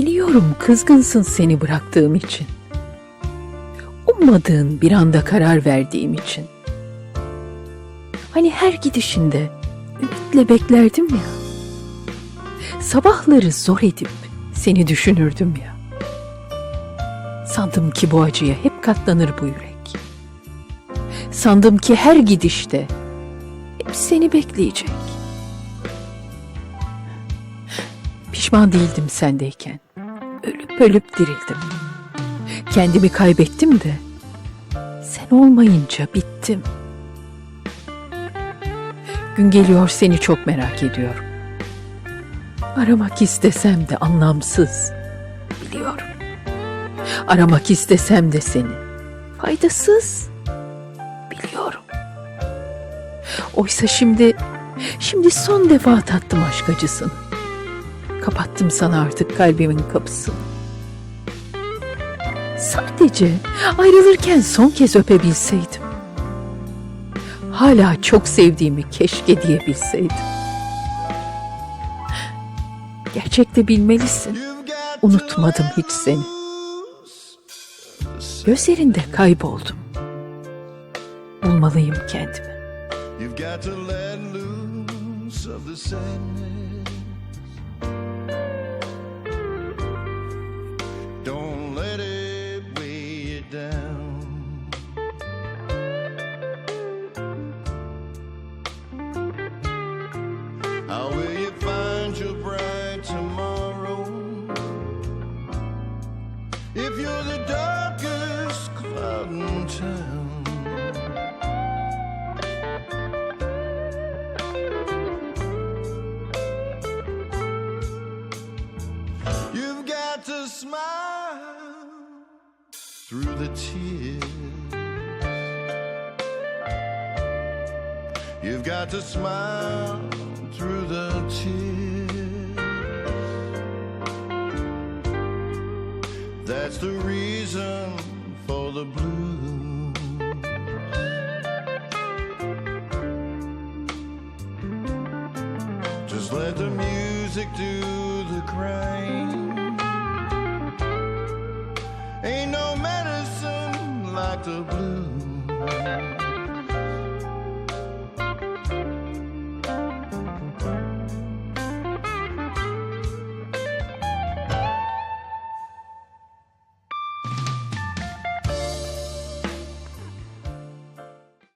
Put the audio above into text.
Biliyorum kızgınsın seni bıraktığım için. Ummadığın bir anda karar verdiğim için. Hani her gidişinde ümitle beklerdim ya. Sabahları zor edip seni düşünürdüm ya. Sandım ki bu acıya hep katlanır bu yürek. Sandım ki her gidişte hep seni bekleyecek. Pişman değildim sendeyken. Ölüp ölüp dirildim. Kendimi kaybettim de sen olmayınca bittim. Gün geliyor seni çok merak ediyorum. Aramak istesem de anlamsız. Biliyorum. Aramak istesem de seni faydasız. Biliyorum. Oysa şimdi şimdi son defa tattım aşk acısını. Kapattım sana artık kalbimin kapısını. Sadece ayrılırken son kez öpebilseydim. Hala çok sevdiğimi keşke diyebilseydim. Gerçekte bilmelisin. Unutmadım hiç seni. Gözlerinde kayboldum. Bulmalıyım kendimi. You've got to let loose of the sadness. The darkest cloud in town. You've got to smile through the tears. You've got to smile through That's the reason for the blues. Just let the music do the crying. Ain't no medicine like the blues.